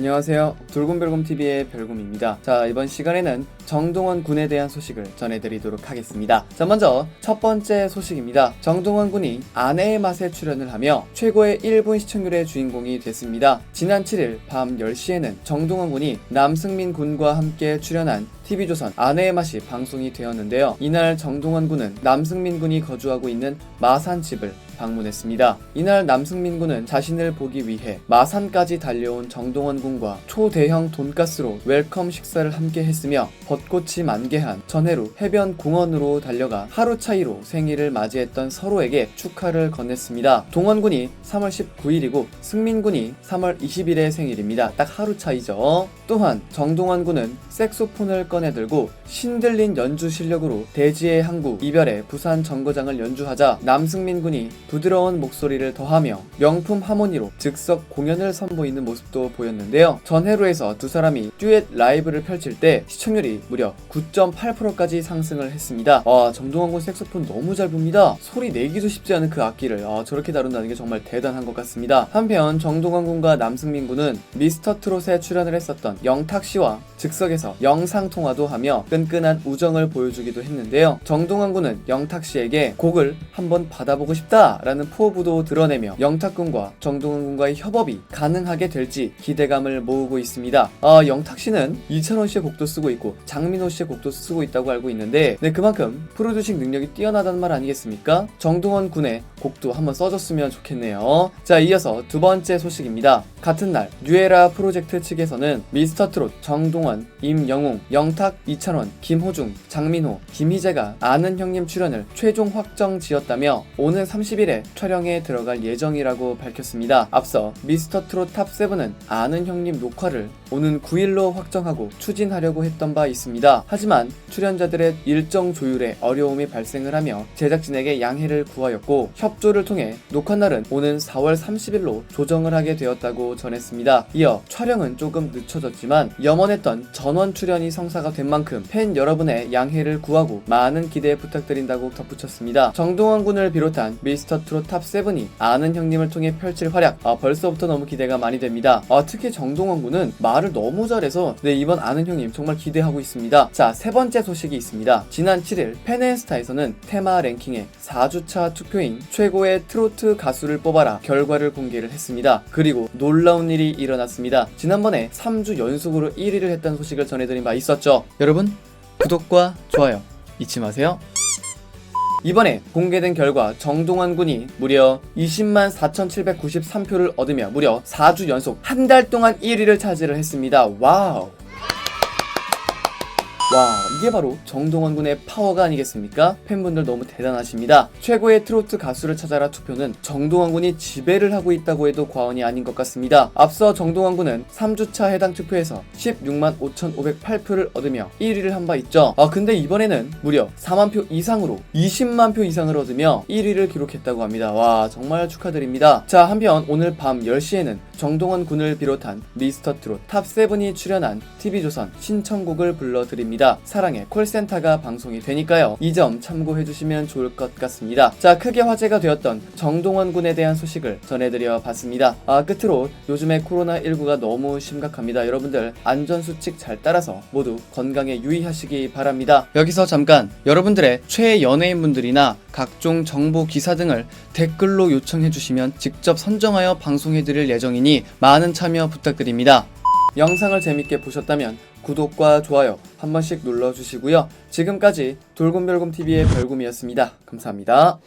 안녕하세요. 돌곰별곰TV의 별곰입니다. 자, 이번 시간에는 정동원 군에 대한 소식을 전해드리도록 하겠습니다. 자, 먼저 첫 번째 소식입니다. 정동원 군이 아내의 맛에 출연을 하며 최고의 1분 시청률의 주인공이 됐습니다. 지난 7일 밤 10시에는 정동원 군이 남승민 군과 함께 출연한 TV조선 아내의 맛이 방송이 되었는데요. 이날 정동원 군은 남승민 군이 거주하고 있는 마산 집을 방문했습니다. 이날 남승민 군은 자신을 보기 위해 마산까지 달려온 정동원 군과 초대형 돈가스로 웰컴 식사를 함께 했으며 벚꽃이 만개한 전해루 해변 공원으로 달려가 하루 차이로 생일을 맞이했던 서로에게 축하를 건넸습니다. 동원 군이 3월 19일이고 승민 군이 3월 20일의 생일입니다. 딱 하루 차이죠. 또한 정동원 군은 색소폰을 꺼 내들고 신들린 연주 실력으로 대지의 항구 이별의 부산 정거장을 연주하자 남승민 군이 부드러운 목소리를 더하며 명품 하모니로 즉석 공연을 선보이는 모습도 보였는데요. 전해로에서 두 사람이 듀엣 라이브를 펼칠 때 시청률이 무려 9.8%까지 상승을 했습니다. 와 정동원 군 색소폰 너무 잘 붑니다. 소리 내기도 쉽지 않은 그 악기를 아, 저렇게 다룬다는 게 정말 대단한 것 같습니다. 한편 정동원 군과 남승민 군은 미스터 트롯에 출연을 했었던 영탁 씨와 즉석에서 영상 통 화도 하며 끈끈한 우정을 보여주기도 했는데요. 정동원 군은 영탁 씨에게 곡을 한번 받아보고 싶다라는 포부도 드러내며 영탁 군과 정동원 군과의 협업이 가능하게 될지 기대감을 모으고 있습니다. 아, 영탁 씨는 이찬원 씨의 곡도 쓰고 있고 장민호 씨의 곡도 쓰고 있다고 알고 있는데 네, 그만큼 프로듀싱 능력이 뛰어나다는 말 아니겠습니까? 정동원 군의 곡도 한번 써줬으면 좋겠네요. 자, 이어서 두 번째 소식입니다. 같은 날 뉴에라 프로젝트 측에서는 미스터 트롯 정동원, 임영웅, 영 탁, 이찬원, 김호중, 장민호, 김희재가 아는 형님 출연을 최종 확정 지었다며 오는 30일에 촬영에 들어갈 예정이라고 밝혔습니다. 앞서 미스터 트롯 탑7은 아는 형님 녹화를 오는 9일로 확정하고 추진하려고 했던 바 있습니다. 하지만 출연자들의 일정 조율에 어려움이 발생을 하며 제작진에게 양해를 구하였고 협조를 통해 녹화 날은 오는 4월 30일로 조정을 하게 되었다고 전했습니다. 이어 촬영은 조금 늦춰졌지만 염원했던 전원 출연이 성사 가 된 만큼 팬 여러분의 양해를 구하고 많은 기대 부탁드린다고 덧붙였습니다. 정동원 군을 비롯한 미스터 트롯 탑7이 아는 형님을 통해 펼칠 활약 아, 벌써부터 너무 기대가 많이 됩니다. 아, 특히 정동원 군은 말을 너무 잘해서 네 이번 아는 형님 정말 기대하고 있습니다. 자, 세 번째 소식이 있습니다. 지난 7일 팬앤스타에서는 테마 랭킹의 4주차 투표인 최고의 트로트 가수를 뽑아라 결과를 공개를 했습니다. 그리고 놀라운 일이 일어났습니다. 지난번에 3주 연속으로 1위를 했다는 소식을 전해드린 바 있었죠. 여러분 구독과 좋아요 잊지 마세요. 이번에 공개된 결과 정동환 군이 무려 20만 4,793표를 얻으며 무려 4주 연속 한 달 동안 1위를 차지를 했습니다. 와우. 와, 이게 바로 정동원 군의 파워가 아니겠습니까? 팬분들 너무 대단하십니다. 최고의 트로트 가수를 찾아라 투표는 정동원 군이 지배를 하고 있다고 해도 과언이 아닌 것 같습니다. 앞서 정동원 군은 3주차 해당 투표에서 16만 5,508표를 얻으며 1위를 한 바 있죠. 아, 근데 이번에는 무려 4만 표 이상으로 20만 표 이상을 얻으며 1위를 기록했다고 합니다. 와, 정말 축하드립니다. 자, 한편 오늘 밤 10시에는 정동원 군을 비롯한 미스터 트롯 탑7이 출연한 TV조선 신청곡을 불러드립 니다. 사랑의 콜센터가 방송이 되니까요. 이 점 참고해주시면 좋을 것 같습니다. 자, 크게 화제가 되었던 정동원 군에 대한 소식을 전해드려 봤습니다. 아, 끝으로 요즘에 코로나19가 너무 심각합니다. 여러분들 안전수칙 잘 따라서 모두 건강에 유의하시기 바랍니다. 여기서 잠깐 여러분들의 최애 연예인분들이나 각종 정보 기사 등을 댓글로 요청해주시면 직접 선정하여 방송해드릴 예정이니 많은 참여 부탁드립니다. 영상을 재밌게 보셨다면 구독과 좋아요 한 번씩 눌러주시고요. 지금까지 돌곰별곰TV의 별곰이었습니다. 감사합니다.